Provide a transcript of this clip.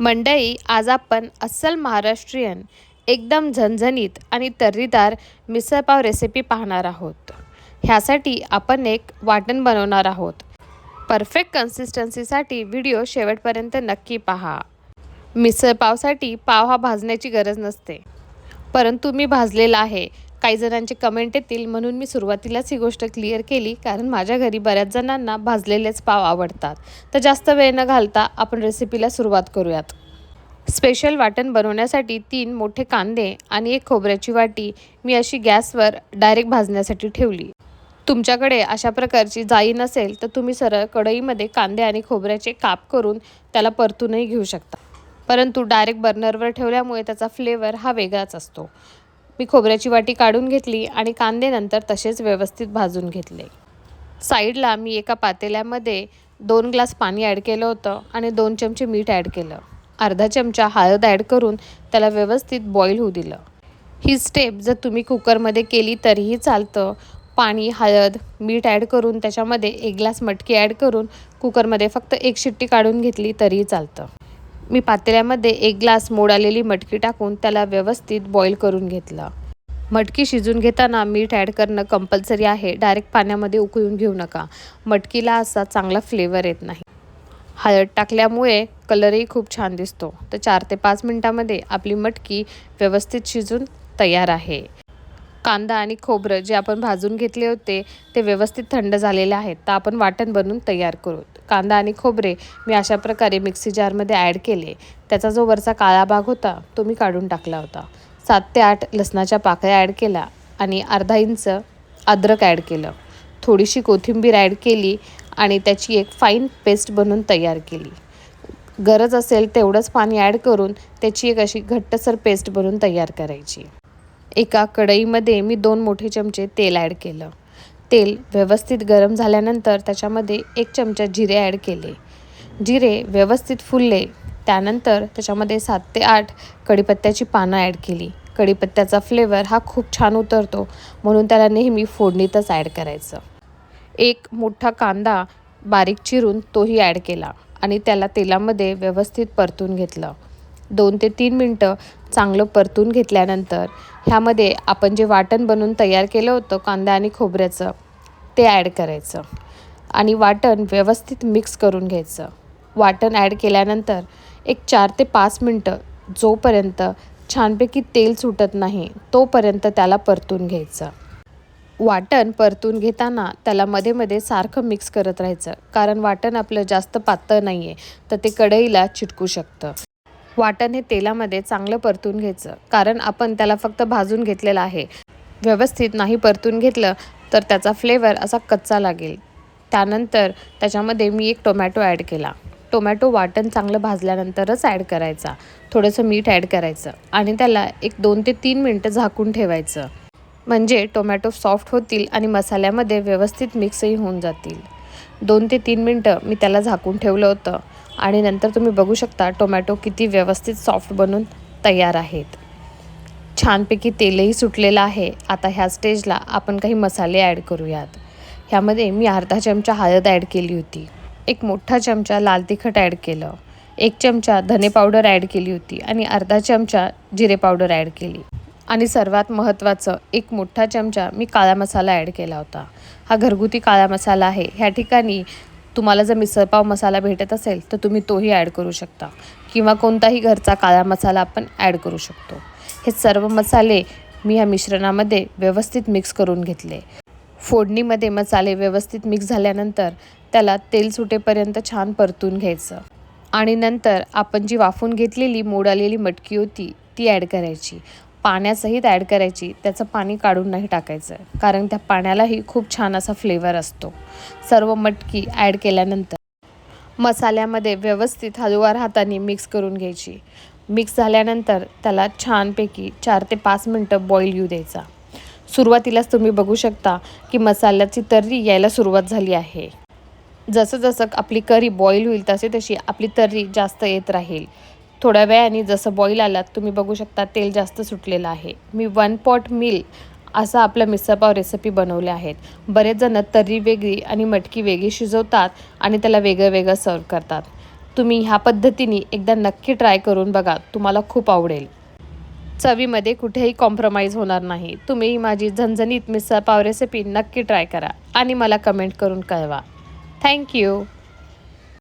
मंडळी आज आपण अस्सल महाराष्ट्रीयन एकदम झणझणीत आणि तर्रीदार मिसळपाव रेसिपी पाहणार आहोत. ह्यासाठी आपण एक वाटण बनवणार आहोत. परफेक्ट कन्सिस्टन्सीसाठी व्हिडिओ शेवटपर्यंत नक्की पहा. मिसळपावसाठी पाव हा भाजण्याची गरज नसते. परंतु मी भाजलेला आहे. काही जणांचे कमेंट येतील म्हणून मी सुरुवातीलाच ही गोष्ट क्लिअर केली. कारण माझ्या घरी बऱ्याच जणांना भाजलेलेच पाव आवडतात. तर जास्त वेळ न घालता आपण रेसिपीला सुरुवात करूयात. स्पेशल वाटण बनवण्यासाठी तीन मोठे कांदे आणि एक खोबऱ्याची वाटी मी अशी गॅसवर डायरेक्ट भाजण्यासाठी ठेवली. तुमच्याकडे अशा प्रकारची जाई नसेल तर तुम्ही सरळ कढईमध्ये कांदे आणि खोबऱ्याचे काप करून त्याला परतूनही घेऊ शकता. परंतु डायरेक्ट बर्नरवर ठेवल्यामुळे त्याचा फ्लेवर हा वेगळाच असतो. मी खोबऱ्याची वाटी काढून घेतली आणि कांदे नंतर तसेच व्यवस्थित भाजून घेतले. साईडला मी एका पातेल्यामध्ये दोन ग्लास पाणी ॲड केलं होतं आणि दोन चमचे मीठ ॲड केलं. अर्धा चमचा हळद ॲड करून त्याला व्यवस्थित बॉईल होऊ दिलं. ही स्टेप जर तुम्ही कुकरमध्ये केली तरीही चालतं. पाणी हळद मीठ ॲड करून त्याच्यामध्ये एक ग्लास मटकी ॲड करून कुकरमध्ये फक्त एक शिट्टी काढून घेतली तरीही चालतं. मी पातेल्यामध्ये एक ग्लास मोड आलेली मटकी टाकून त्याला व्यवस्थित बॉईल करून घेतलं. मटकी शिजून घेताना मीठ ॲड करणं कंपल्सरी आहे. डायरेक्ट पाण्यामध्ये उकळून घेऊ नका. मटकीला असा चांगला फ्लेवर येत नाही. हळद टाकल्यामुळे कलरही खूप छान दिसतो. तर चार ते पाच मिनटामध्ये आपली मटकी व्यवस्थित शिजून तयार आहे. कांदा आणि खोबरं जे आपण भाजून घेतले होते ते व्यवस्थित थंड झालेले आहेत. तर आपण वाटण बनवून तयार करू. कांदा आणि खोबरे मी अशा प्रकारे मिक्सी जारमध्ये ॲड केले. त्याचा जो वरचा काळा भाग होता तो मी काढून टाकला होता. सात ते आठ लसणाच्या पाकळ्या ॲड केल्या आणि अर्धा इंच अद्रक ॲड केलं. थोडीशी कोथिंबीर ॲड केली आणि त्याची एक फाईन पेस्ट बनवून तयार केली. गरज असेल तेवढंच पाणी ॲड करून त्याची एक अशी घट्टसर पेस्ट बनवून तयार करायची. एका कढईमध्ये मी दोन मोठे चमचे तेल ॲड केलं. तेल व्यवस्थित गरम झाल्यानंतर त्याच्यामध्ये एक चमचा जिरे ॲड केले. जिरे व्यवस्थित फुलले त्यानंतर त्याच्यामध्ये सात ते आठ कढीपत्त्याची पानं ॲड केली. कढीपत्त्याचा फ्लेवर हा खूप छान उतरतो म्हणून त्याला नेहमी फोडणीतच ॲड करायचं. एक मोठा कांदा बारीक चिरून तोही ॲड केला आणि त्याला तेलामध्ये व्यवस्थित परतून घेतलं. दोन ते तीन मिनटं चांगलं परतून घेतल्यानंतर ह्यामध्ये आपण जे वाटण बनवून तयार केलं होतं कांदा आणि खोबऱ्याचं ते ॲड करायचं. आणि वाटण व्यवस्थित मिक्स करून घ्यायचं. वाटण ॲड केल्यानंतर एक चार ते पाच मिनटं जोपर्यंत छानपैकी तेल सुटत नाही तोपर्यंत त्याला परतून घ्यायचं. वाटण परतून घेताना त्याला मध्ये मध्ये सारखं मिक्स करत राहायचं कारण वाटण आपलं जास्त पातळ नाही आहे तर ते कढईला चिटकू शकतं. वाटण हे तेलामध्ये चांगलं परतून घ्यायचं. कारण आपण त्याला फक्त भाजून घेतलेलं आहे. व्यवस्थित नाही परतून घेतलं तर त्याचा फ्लेवर असा कच्चा लागेल. त्यानंतर त्याच्यामध्ये मी एक टोमॅटो ॲड केला. टोमॅटो वाटण चांगलं भाजल्यानंतरच ॲड करायचा. थोडंसं मीठ ॲड करायचं आणि त्याला एक दोन ते तीन मिनटं झाकून ठेवायचं. म्हणजे टोमॅटो सॉफ्ट होतील आणि मसाल्यामध्ये व्यवस्थित मिक्सही होऊन जातील. दोन ते तीन मिनटं मी त्याला झाकून ठेवलं होतं. आणि नंतर तुम्ही बघू शकता टोमॅटो किती व्यवस्थित सॉफ्ट बनून तयार आहेत. छानपैकी तेलही सुटलेलं आहे. आता ह्या स्टेजला आपण काही मसाले ॲड करूयात. ह्यामध्ये मी अर्धा चमचा हळद ॲड केली होती. एक मोठा चमचा लाल तिखट ॲड केलं. एक चमचा धने पावडर ॲड केली होती आणि अर्धा चमचा जिरे पावडर ॲड केली. आणि सर्वात महत्त्वाचं एक मोठा चमचा मी काळा मसाला ॲड केला होता. हा घरगुती काळा मसाला आहे. ह्या ठिकाणी तुम्हाला जर मिसळपाव मसाला भेटत असेल तर तुम्ही तोही ॲड करू शकता. किंवा कोणताही घरचा काळा मसाला आपण ॲड करू शकतो. हे सर्व मसाले मी ह्या मिश्रणामध्ये व्यवस्थित मिक्स करून घेतले. फोडणीमध्ये मसाले व्यवस्थित मिक्स झाल्यानंतर त्याला तेल सुटेपर्यंत छान परतून घ्यायचं. आणि नंतर आपण जी वाफून घेतलेली मोड आलेली मटकी होती ती ॲड करायची. पाण्यासहित ॲड करायची त्याचं पाणी काढून नाही टाकायचं. कारण त्या पाण्यालाही खूप छान असा फ्लेवर असतो. सर्व मटकी ॲड केल्यानंतर मसाल्यामध्ये व्यवस्थित हलवार हाताने मिक्स करून घ्यायची. मिक्स झाल्यानंतर त्याला छानपैकी चार ते पाच मिनटं बॉईल येऊ द्यायचा. सुरुवातीलाच तुम्ही बघू शकता की मसाल्याची तर्री यायला सुरुवात झाली आहे. जसं जसं आपली करी बॉईल होईल तसे तशी आपली तर्री जास्त येत राहील. थोड्या वेळाने जसं बॉईल आलात तुम्ही बघू शकता तेल जास्त सुटलेलं आहे. मी वन पॉट मिल असा आपलं मिसळपाव रेसिपी बनवल्या आहेत. बरेच जण तर्री वेगळी आणि मटकी वेगळी शिजवतात आणि त्याला वेगळं वेगळं सर्व करतात. तुम्ही ह्या पद्धतीने एकदा नक्की ट्राय करून बघा तुम्हाला खूप आवडेल. चवीमध्ये कुठेही कॉम्प्रोमाइज होणार नाही. तुम्ही माझी झणझणीत मिसळपाव रेसिपी नक्की ट्राय करा आणि मला कमेंट करून कळवा. थँक्यू